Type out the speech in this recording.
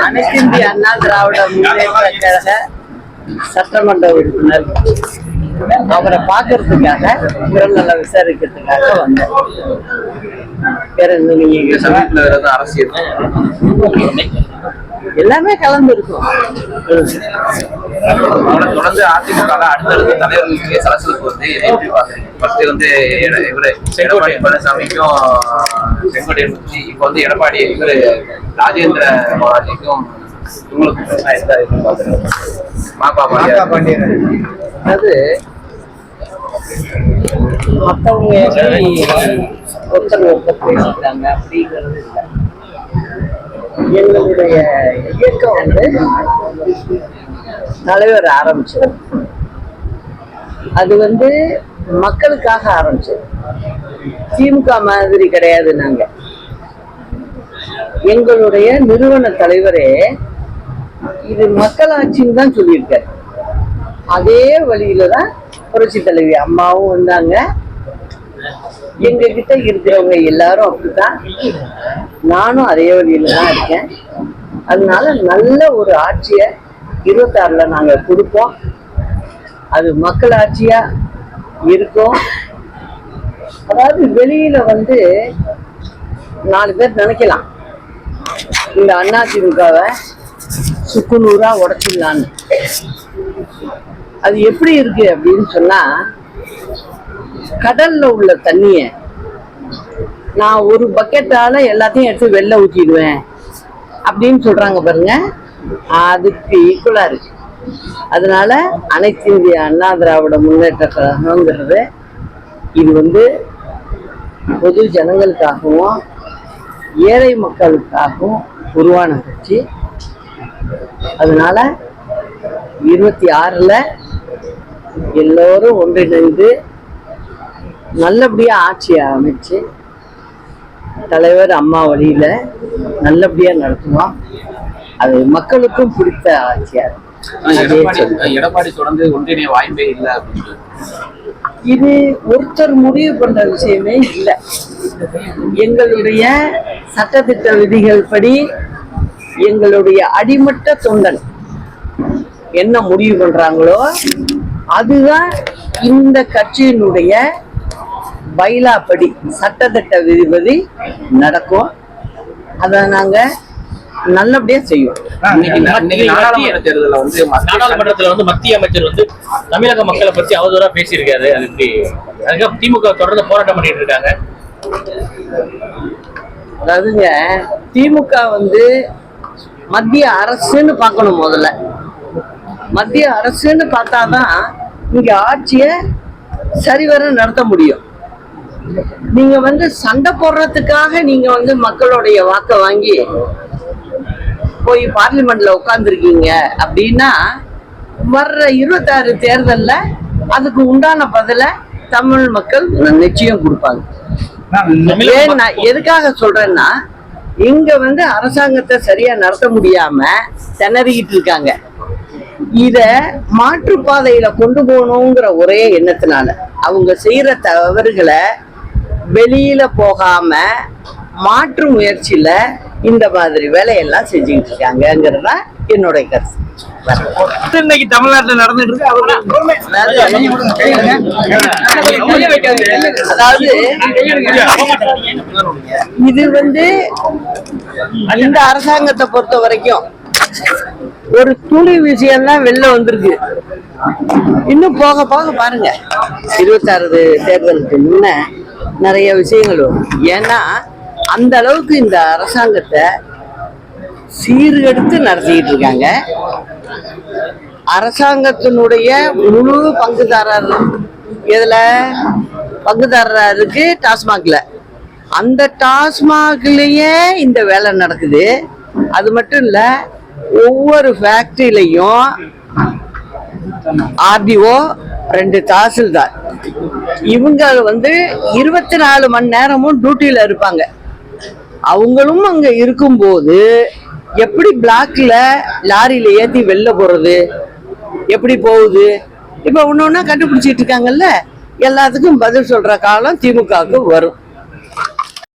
அனைத்திந்திய அண்ணா திராவிட முன்னேற்ற கழக சட்டமன்ற உறுப்பினர் அவரை பார்க்கறதுக்காக உடல்நல விசாரிக்கிறதுக்காக வந்தேன் வேற நீங்க அரசியல்? எல்லாமே கலந்து இருக்கும் தொடர்ந்து தொடர்ந்து அதிமுக அடுத்தடுத்த தலைவர்களுக்கு சலசலப்பு வந்து எப்படி பாக்குறீங்க ஃபர்ஸ்ட் வந்து இவரு எடப்பாடி பழனிசாமிக்கும் செங்கோட்டையன் பற்றி இப்போ வந்து எடப்பாடி இவரு ராஜேந்திர எப்படி பாக்குறீங்க மாப்பா பாண்டியன் அது மற்றவங்க ஒருத்தர் ஒருத்தர் பேசிட்டாங்க அப்படிங்கிறது இல்லை. எங்களுடைய இயக்கம் வந்து தலைவர் ஆரம்பிச்சது. அது வந்து மக்களுக்காக ஆரம்பிச்சது. திமுக மாதிரி கிடையாது நாங்க. எங்களுடைய நிறுவன தலைவரே இது மக்களாட்சின்னு தான் சொல்லியிருக்காரு. அதே வழியில தான் புரட்சி தலைவி அம்மாவும் வந்தாங்க. எங்க கிட்ட இருக்கிறவங்க எல்லாரும் அப்படித்தான். நானும் அதே வழியில தான் இருக்கேன். அதனால நல்ல ஒரு ஆட்சியை இருபத்தாறுல நாங்க கொடுப்போம். அது மக்கள் ஆட்சியா இருக்கும். அதாவது வெளியில வந்து நாலு பேர் நினைக்கலாம். இந்த அதிமுகவை சுக்குநூறா உடச்சிடலான்னு. அது எப்படி இருக்கு அப்படின்னு சொன்னா கடல்ல உள்ள தண்ணிய நான் ஒரு பக்கெட்டால எல்லாத்தையும் எடுத்து வெளில ஊற்றிடுவேன் அப்படின்னு சொல்றாங்க பாருங்க. அதுக்கு ஈக்குவலா இருக்கு. அதனால அனைத்து இந்திய அண்ணா திராவிட முன்னேற்ற கழகங்கிறது இது வந்து பொது ஜனங்களுக்காகவும் ஏழை மக்களுக்காகவும் உருவான கட்சி. அதனால இருபத்தி ஆறில் எல்லோரும் ஒன்றிணைந்து நல்லபடியா ஆட்சியை அமைச்சு தலைவர் அம்மா வழியில நல்லபடியா நடத்துவோம். அது மக்களுக்கும் பிடித்த ஆட்சியா. எடப்பாடி தொடர்ந்து ஒன்றிணைய வாய்ப்பே இல்லை அப்படின்னு இது ஒருத்தர் முடிவு பண்ற விஷயமே இல்லை. எங்களுடைய சட்டத்திட்ட விதிகள் படி எங்களுடைய அடிமட்ட தொண்டன் என்ன முடிவு பண்றாங்களோ அதுதான் இந்த கட்சியினுடைய பைலா படி சட்டத்திட்ட விதிபடி நடக்கும். அதை நாங்க நல்லபடியா நாடாளுமன்ற தேர்தலில் வந்து நாடாளுமன்றத்துல வந்து மத்திய அமைச்சர் வந்து தமிழக மக்களை பத்தி அவதூறா பேசியிருக்காரு. அது எப்படி அதுக்காக திமுக தொடர்ந்து போராட்டம் பண்ணிட்டு இருக்காங்க. அதாவதுங்க திமுக வந்து மத்திய அரசுன்னு பார்க்கணும் முதல்ல. மத்திய அரசுன்னு பார்த்தாதான் இங்க ஆட்சியை சரிவர நடத்த முடியும். நீங்க வந்து சண்டை போடுறதுக்காக நீங்க வந்து மக்களுடைய வாக்கை வாங்கி போய் பார்லிமெண்ட்ல உட்கார்ந்துருக்கீங்க அப்படின்னா வர்ற இருபத்தாறு தேர்தல்ல அதுக்கு உண்டான பதில தமிழ் மக்கள் நிச்சயம் கொடுப்பாங்க. ஏன் நான் எதுக்காக சொல்றேன்னா இங்க வந்து அரசாங்கத்தை சரியா நடத்த முடியாம திணறிக்கிட்டு இருக்காங்க. இத மாற்றுப்பாதையில கொண்டு போகணுங்கிற ஒரே எண்ணத்தினால அவங்க செய்யற தவறுகளை வெளியில போகாம மாற்று முயற்சியில இந்த மாதிரி வேலையெல்லாம் செஞ்சுக்கிட்டு இருக்காங்கங்கிறதா என்னுடைய கருத்து. இன்னைக்கு தமிழ்நாட்டுல நடந்துட்டு இருக்கு. அதாவது இது வந்து இந்த அரசாங்கத்தை பொறுத்த வரைக்கும் ஒரு துளி விஷயம் தான் வெளில வந்திருக்கு. இன்னும் போக போக பாருங்க. இருபத்தாறு தேர்தலுக்கு முன்ன நிறைய விஷயங்கள் வரும். ஏன்னா அந்த அளவுக்கு இந்த அரசாங்கத்தை சீர்கெடுத்து நடத்திக்கிட்டு இருக்காங்க. அரசாங்கத்தினுடைய முழு பங்குதாரர் இதில் பங்குதாரருக்கு டாஸ்மாக்ல. அந்த டாஸ்மாக்லயே இந்த வேலை நடக்குது. அது மட்டும் இல்லை ஒவ்வொரு ஃபேக்டரியிலையும் ஆர்டிஓ ரெண்டு தாசில்தார். இவங்க வந்து இருபத்தி நாலு மணி நேரமும் டியூட்டியில் இருப்பாங்க. அவங்களும் அங்கே இருக்கும்போது எப்படி பிளாக்ல லாரியில் ஏற்றி வெளில போகிறது எப்படி போகுது? இப்போ ஒன்று ஒன்றா கண்டுபிடிச்சிட்டு இருக்காங்கல்ல? எல்லாத்துக்கும் பதில் சொல்கிற காலம் திமுகவுக்கு வரும்.